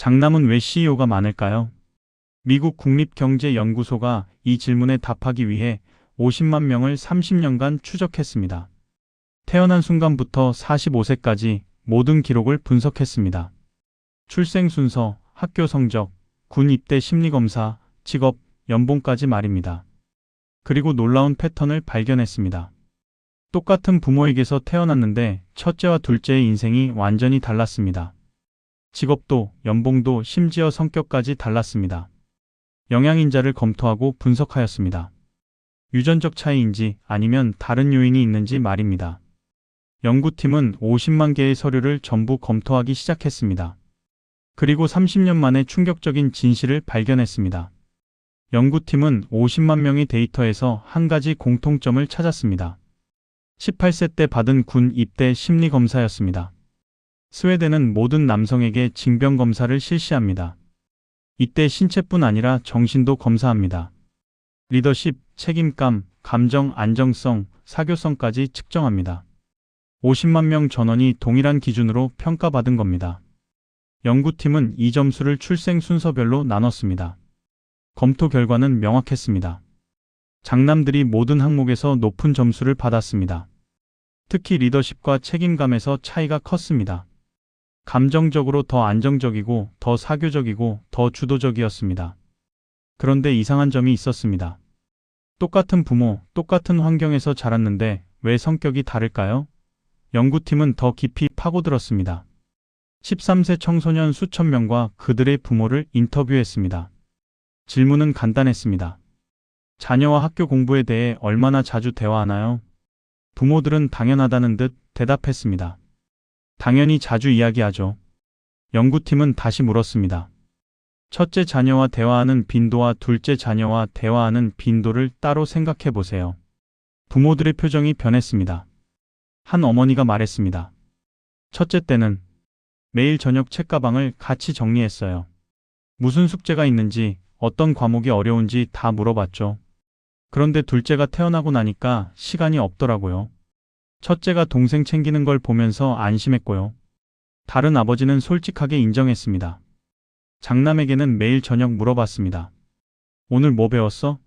장남은 왜 CEO가 많을까요? 미국 국립경제연구소가 이 질문에 답하기 위해 50만 명을 30년간 추적했습니다. 태어난 순간부터 45세까지 모든 기록을 분석했습니다. 출생 순서, 학교 성적, 군 입대 심리검사, 직업, 연봉까지 말입니다. 그리고 놀라운 패턴을 발견했습니다. 똑같은 부모에게서 태어났는데 첫째와 둘째의 인생이 완전히 달랐습니다. 직업도, 연봉도, 심지어 성격까지 달랐습니다. 영양인자를 검토하고 분석하였습니다. 유전적 차이인지 아니면 다른 요인이 있는지 말입니다. 연구팀은 50만 개의 서류를 전부 검토하기 시작했습니다. 그리고 30년 만에 충격적인 진실을 발견했습니다. 연구팀은 50만 명의 데이터에서 한 가지 공통점을 찾았습니다. 18세 때 받은 군 입대 심리 검사였습니다. 스웨덴은 모든 남성에게 징병 검사를 실시합니다. 이때 신체뿐 아니라 정신도 검사합니다. 리더십, 책임감, 감정 안정성, 사교성까지 측정합니다. 50만 명 전원이 동일한 기준으로 평가받은 겁니다. 연구팀은 이 점수를 출생 순서별로 나눴습니다. 검토 결과는 명확했습니다. 장남들이 모든 항목에서 높은 점수를 받았습니다. 특히 리더십과 책임감에서 차이가 컸습니다. 감정적으로 더 안정적이고 더 사교적이고 더 주도적이었습니다. 그런데 이상한 점이 있었습니다. 똑같은 부모, 똑같은 환경에서 자랐는데 왜 성격이 다를까요? 연구팀은 더 깊이 파고들었습니다. 13세 청소년 수천 명과 그들의 부모를 인터뷰했습니다. 질문은 간단했습니다. 자녀와 학교 공부에 대해 얼마나 자주 대화하나요? 부모들은 당연하다는 듯 대답했습니다. 당연히 자주 이야기하죠. 연구팀은 다시 물었습니다. 첫째 자녀와 대화하는 빈도와 둘째 자녀와 대화하는 빈도를 따로 생각해 보세요. 부모들의 표정이 변했습니다. 한 어머니가 말했습니다. 첫째 때는 매일 저녁 책가방을 같이 정리했어요. 무슨 숙제가 있는지, 어떤 과목이 어려운지 다 물어봤죠. 그런데 둘째가 태어나고 나니까 시간이 없더라고요. 첫째가 동생 챙기는 걸 보면서 안심했고요. 다른 아버지는 솔직하게 인정했습니다. 장남에게는 매일 저녁 물어봤습니다. 오늘 뭐 배웠어?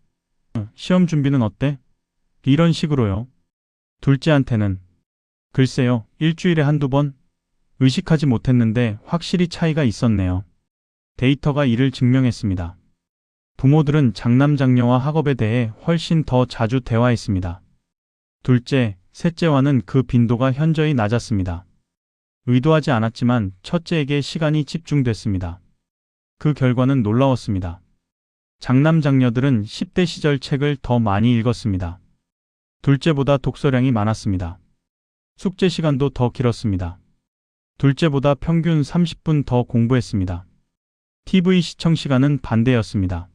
시험 준비는 어때? 이런 식으로요. 둘째한테는 글쎄요, 일주일에 한두 번? 의식하지 못했는데 확실히 차이가 있었네요. 데이터가 이를 증명했습니다. 부모들은 장남 장녀와 학업에 대해 훨씬 더 자주 대화했습니다. 둘째, 셋째와는 그 빈도가 현저히 낮았습니다. 의도하지 않았지만 첫째에게 시간이 집중됐습니다. 그 결과는 놀라웠습니다. 장남 장녀들은 10대 시절 책을 더 많이 읽었습니다. 둘째보다 독서량이 많았습니다. 숙제 시간도 더 길었습니다. 둘째보다 평균 30분 더 공부했습니다. TV 시청 시간은 반대였습니다.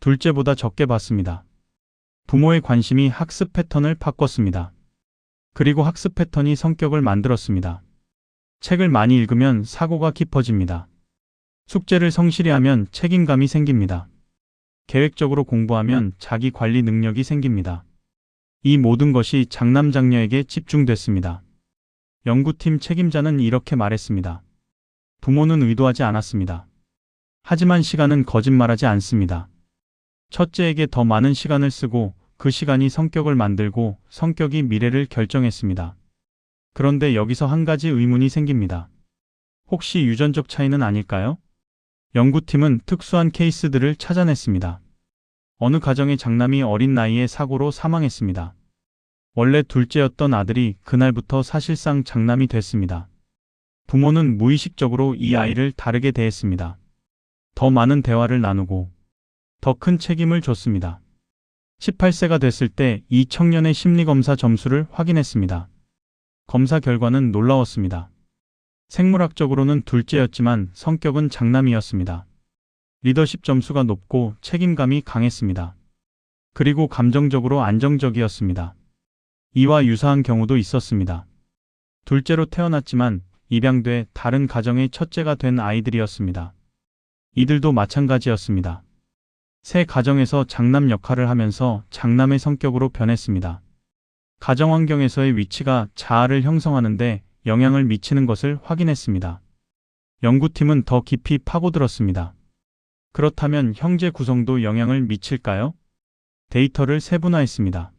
둘째보다 적게 봤습니다. 부모의 관심이 학습 패턴을 바꿨습니다. 그리고 학습 패턴이 성격을 만들었습니다. 책을 많이 읽으면 사고가 깊어집니다. 숙제를 성실히 하면 책임감이 생깁니다. 계획적으로 공부하면 자기 관리 능력이 생깁니다. 이 모든 것이 장남장녀에게 집중됐습니다. 연구팀 책임자는 이렇게 말했습니다. 부모는 의도하지 않았습니다. 하지만 시간은 거짓말하지 않습니다. 첫째에게 더 많은 시간을 쓰고 그 시간이 성격을 만들고 성격이 미래를 결정했습니다. 그런데 여기서 한 가지 의문이 생깁니다. 혹시 유전적 차이는 아닐까요? 연구팀은 특수한 케이스들을 찾아냈습니다. 어느 가정의 장남이 어린 나이에 사고로 사망했습니다. 원래 둘째였던 아들이 그날부터 사실상 장남이 됐습니다. 부모는 무의식적으로 이 아이를 다르게 대했습니다. 더 많은 대화를 나누고 더 큰 책임을 줬습니다. 18세가 됐을 때 이 청년의 심리검사 점수를 확인했습니다. 검사 결과는 놀라웠습니다. 생물학적으로는 둘째였지만 성격은 장남이었습니다. 리더십 점수가 높고 책임감이 강했습니다. 그리고 감정적으로 안정적이었습니다. 이와 유사한 경우도 있었습니다. 둘째로 태어났지만 입양돼 다른 가정의 첫째가 된 아이들이었습니다. 이들도 마찬가지였습니다. 새 가정에서 장남 역할을 하면서 장남의 성격으로 변했습니다. 가정 환경에서의 위치가 자아를 형성하는데 영향을 미치는 것을 확인했습니다. 연구팀은 더 깊이 파고들었습니다. 그렇다면 형제 구성도 영향을 미칠까요? 데이터를 세분화했습니다.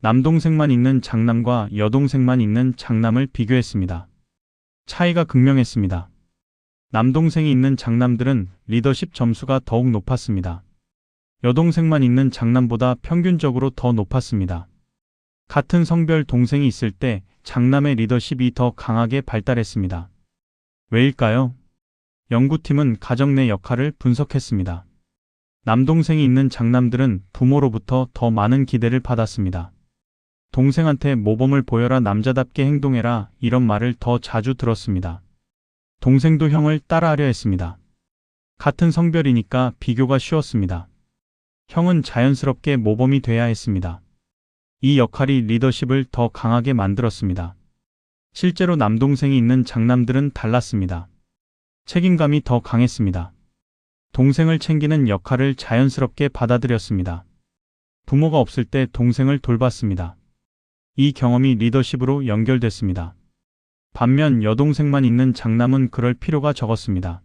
남동생만 있는 장남과 여동생만 있는 장남을 비교했습니다. 차이가 극명했습니다. 남동생이 있는 장남들은 리더십 점수가 더욱 높았습니다. 여동생만 있는 장남보다 평균적으로 더 높았습니다. 같은 성별 동생이 있을 때 장남의 리더십이 더 강하게 발달했습니다. 왜일까요? 연구팀은 가정 내 역할을 분석했습니다. 남동생이 있는 장남들은 부모로부터 더 많은 기대를 받았습니다. 동생한테 모범을 보여라 남자답게 행동해라 이런 말을 더 자주 들었습니다. 동생도 형을 따라하려 했습니다. 같은 성별이니까 비교가 쉬웠습니다. 형은 자연스럽게 모범이 돼야 했습니다. 이 역할이 리더십을 더 강하게 만들었습니다. 실제로 남동생이 있는 장남들은 달랐습니다. 책임감이 더 강했습니다. 동생을 챙기는 역할을 자연스럽게 받아들였습니다. 부모가 없을 때 동생을 돌봤습니다. 이 경험이 리더십으로 연결됐습니다. 반면 여동생만 있는 장남은 그럴 필요가 적었습니다.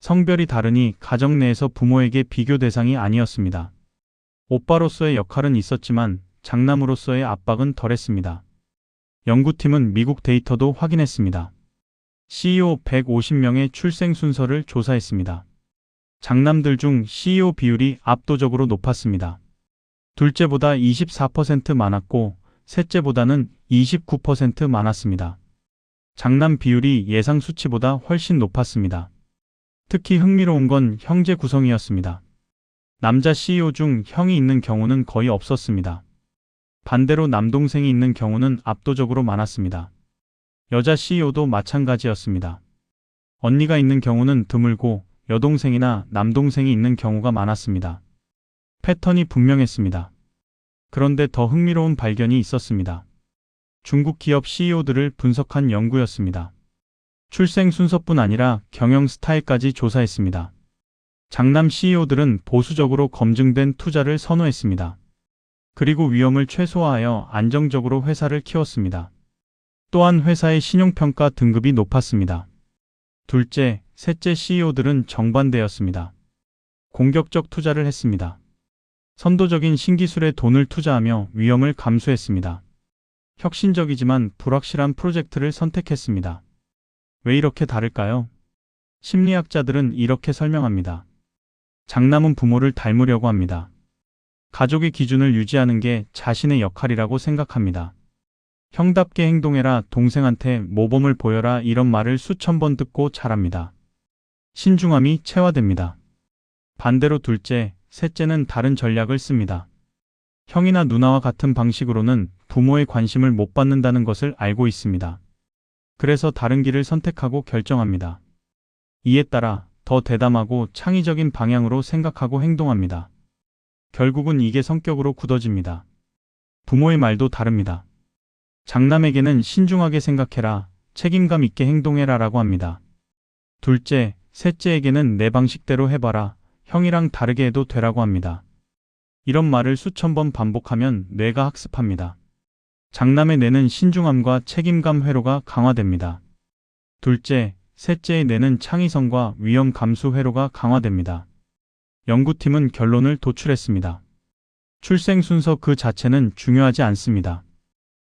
성별이 다르니 가정 내에서 부모에게 비교 대상이 아니었습니다. 오빠로서의 역할은 있었지만 장남으로서의 압박은 덜했습니다. 연구팀은 미국 데이터도 확인했습니다. CEO 150명의 출생 순서를 조사했습니다. 장남들 중 CEO 비율이 압도적으로 높았습니다. 둘째보다 24% 많았고 셋째보다는 29% 많았습니다. 장남 비율이 예상 수치보다 훨씬 높았습니다. 특히 흥미로운 건 형제 구성이었습니다. 남자 CEO 중 형이 있는 경우는 거의 없었습니다. 반대로 남동생이 있는 경우는 압도적으로 많았습니다. 여자 CEO도 마찬가지였습니다. 언니가 있는 경우는 드물고 여동생이나 남동생이 있는 경우가 많았습니다. 패턴이 분명했습니다. 그런데 더 흥미로운 발견이 있었습니다. 중국 기업 CEO들을 분석한 연구였습니다. 출생 순서뿐 아니라 경영 스타일까지 조사했습니다. 장남 CEO들은 보수적으로 검증된 투자를 선호했습니다. 그리고 위험을 최소화하여 안정적으로 회사를 키웠습니다. 또한 회사의 신용평가 등급이 높았습니다. 둘째, 셋째 CEO들은 정반대였습니다. 공격적 투자를 했습니다. 선도적인 신기술에 돈을 투자하며 위험을 감수했습니다. 혁신적이지만 불확실한 프로젝트를 선택했습니다. 왜 이렇게 다를까요? 심리학자들은 이렇게 설명합니다. 장남은 부모를 닮으려고 합니다. 가족의 기준을 유지하는 게 자신의 역할이라고 생각합니다. 형답게 행동해라, 동생한테 모범을 보여라 이런 말을 수천 번 듣고 자랍니다. 신중함이 체화됩니다. 반대로 둘째, 셋째는 다른 전략을 씁니다. 형이나 누나와 같은 방식으로는 부모의 관심을 못 받는다는 것을 알고 있습니다. 그래서 다른 길을 선택하고 결정합니다. 이에 따라 더 대담하고 창의적인 방향으로 생각하고 행동합니다. 결국은 이게 성격으로 굳어집니다. 부모의 말도 다릅니다. 장남에게는 신중하게 생각해라, 책임감 있게 행동해라 라고 합니다. 둘째, 셋째에게는 내 방식대로 해봐라, 형이랑 다르게 해도 되라고 합니다. 이런 말을 수천 번 반복하면 뇌가 학습합니다. 장남의 뇌는 신중함과 책임감 회로가 강화됩니다. 둘째, 셋째의 뇌는 창의성과 위험 감수 회로가 강화됩니다. 연구팀은 결론을 도출했습니다. 출생 순서 그 자체는 중요하지 않습니다.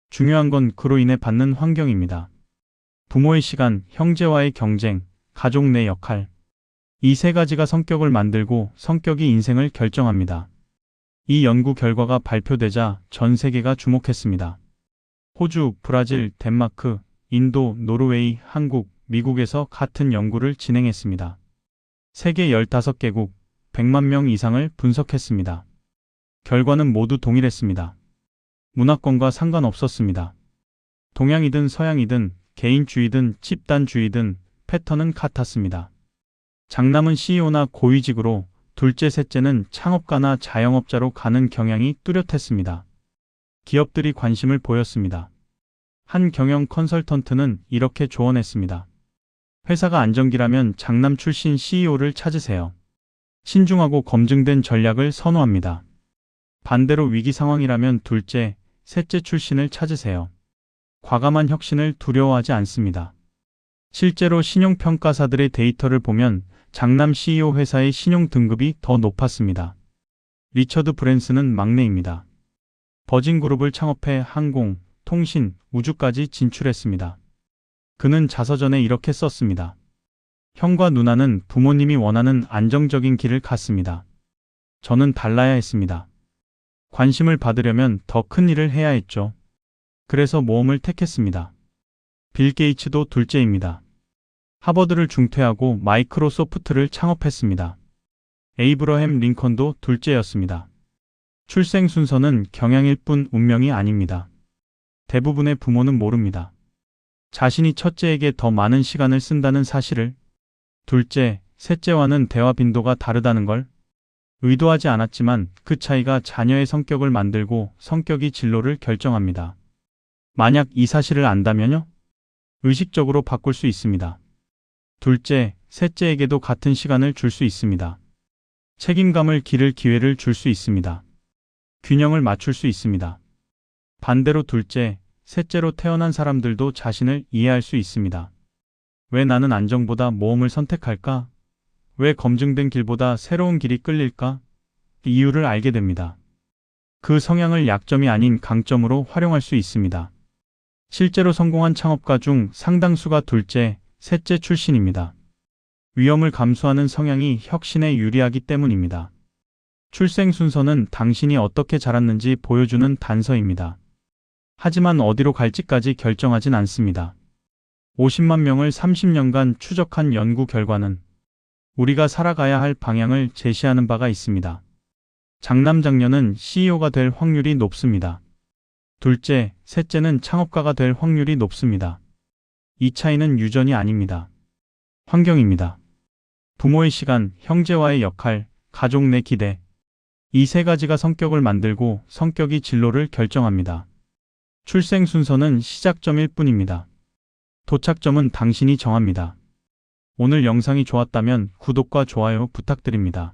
중요한 건 그로 인해 받는 환경입니다. 부모의 시간, 형제와의 경쟁, 가족 내 역할. 이 세 가지가 성격을 만들고 성격이 인생을 결정합니다. 이 연구 결과가 발표되자 전 세계가 주목했습니다. 호주, 브라질, 덴마크, 인도, 노르웨이, 한국, 미국에서 같은 연구를 진행했습니다. 세계 15개국 100만 명 이상을 분석했습니다. 결과는 모두 동일했습니다. 문화권과 상관없었습니다. 동양이든 서양이든 개인주의든 집단주의든 패턴은 같았습니다. 장남은 CEO나 고위직으로 둘째, 셋째는 창업가나 자영업자로 가는 경향이 뚜렷했습니다. 기업들이 관심을 보였습니다. 한 경영 컨설턴트는 이렇게 조언했습니다. 회사가 안정기라면 장남 출신 CEO를 찾으세요. 신중하고 검증된 전략을 선호합니다. 반대로 위기 상황이라면 둘째, 셋째 출신을 찾으세요. 과감한 혁신을 두려워하지 않습니다. 실제로 신용평가사들의 데이터를 보면 장남 CEO 회사의 신용 등급이 더 높았습니다. 리처드 브랜슨은 막내입니다. 버진그룹을 창업해 항공, 통신, 우주까지 진출했습니다. 그는 자서전에 이렇게 썼습니다. 형과 누나는 부모님이 원하는 안정적인 길을 갔습니다. 저는 달라야 했습니다. 관심을 받으려면 더 큰 일을 해야 했죠. 그래서 모험을 택했습니다. 빌 게이츠도 둘째입니다. 하버드를 중퇴하고 마이크로소프트를 창업했습니다. 에이브러햄 링컨도 둘째였습니다. 출생 순서는 경향일 뿐 운명이 아닙니다. 대부분의 부모는 모릅니다. 자신이 첫째에게 더 많은 시간을 쓴다는 사실을 둘째, 셋째와는 대화 빈도가 다르다는 걸 의도하지 않았지만 그 차이가 자녀의 성격을 만들고 성격이 진로를 결정합니다. 만약 이 사실을 안다면요? 의식적으로 바꿀 수 있습니다. 둘째, 셋째에게도 같은 시간을 줄 수 있습니다. 책임감을 기를 기회를 줄 수 있습니다. 균형을 맞출 수 있습니다. 반대로 둘째, 셋째로 태어난 사람들도 자신을 이해할 수 있습니다. 왜 나는 안정보다 모험을 선택할까? 왜 검증된 길보다 새로운 길이 끌릴까? 이유를 알게 됩니다. 그 성향을 약점이 아닌 강점으로 활용할 수 있습니다. 실제로 성공한 창업가 중 상당수가 둘째, 셋째 출신입니다. 위험을 감수하는 성향이 혁신에 유리하기 때문입니다. 출생 순서는 당신이 어떻게 자랐는지 보여주는 단서입니다. 하지만 어디로 갈지까지 결정하진 않습니다. 50만 명을 30년간 추적한 연구 결과는 우리가 살아가야 할 방향을 제시하는 바가 있습니다. 장남 장녀는 CEO가 될 확률이 높습니다. 둘째, 셋째는 창업가가 될 확률이 높습니다. 이 차이는 유전이 아닙니다. 환경입니다. 부모의 시간, 형제와의 역할, 가족 내 기대. 이 세 가지가 성격을 만들고 성격이 진로를 결정합니다. 출생 순서는 시작점일 뿐입니다. 도착점은 당신이 정합니다. 오늘 영상이 좋았다면 구독과 좋아요 부탁드립니다.